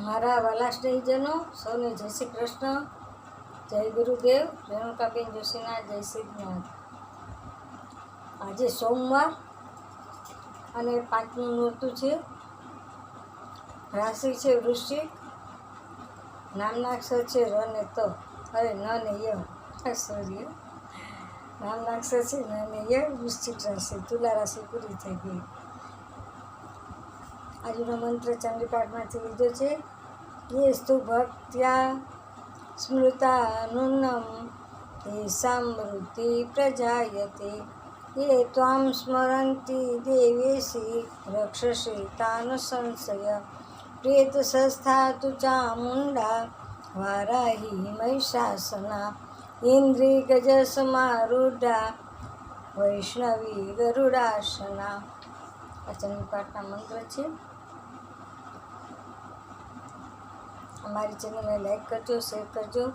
મારા વાલા સ્નેહીજનો, સૌને જય શ્રી કૃષ્ણ, જય ગુરુદેવ, રેણુકાબેન જોશીના, જય શ્રીનાથ આજે સોમવાર અને પાંચમું મૃત્યુ છે. રાશિ છે વૃશ્ચિક, નામના અક્ષર છે ર ને ત. અરે, ન ને ય. સોરી નામના અક્ષર છે ન ને ય, વૃશ્ચિક રાશિ, તુલા રાશિ પૂરી થઈ ગઈ. આજનો મંત્ર ચંડીપાઠમાંથી લીધો છે. યેસ્તુ ભક્ત્યા સ્મૃતાનુનમ તેષાં વૃદ્ધિ પ્રજાયતે. યે ત્વામ સ્મરંતી દેવેશી રક્ષસે તાન સંશય. પ્રેત સંસ્થા તુ ચામુંડા વારાહી મહિષાસના. ઇન્દ્રી ગજ સમારૂઢા વૈષ્ણવી ગરુડાસના. આ પાઠના મંત્ર છે. અમારી ચેનલને લાઈક કરજો, શેર કરજો.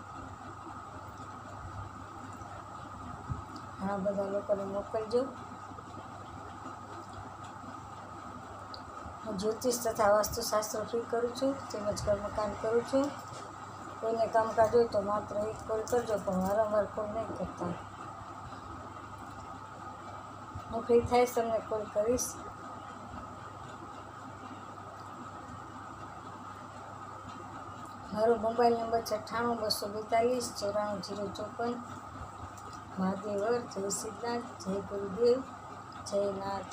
ઘણા બધા લોકોને મોકલજો. હું જ્યોતિષ તથા વાસ્તુશાસ્ત્ર ફ્રી કરું છું, તેમજ કર્મકાંડ કરું છું. કોઈને કામકાજ હોય તો માત્ર એક કોલ કરજો, પણ વારંવાર કોલ નહીં કરતા. હું ફ્રી થઈશ તમને કોલ કરીશ. મારો મોબાઈલ નંબર છઠ્ઠાણું બસો બેતાલીસ ચોરાણું જીરો ચોપન. મહાદેવર, જય સિદ્ધાર્થ જય ગુરુદેવ, જય નાથ.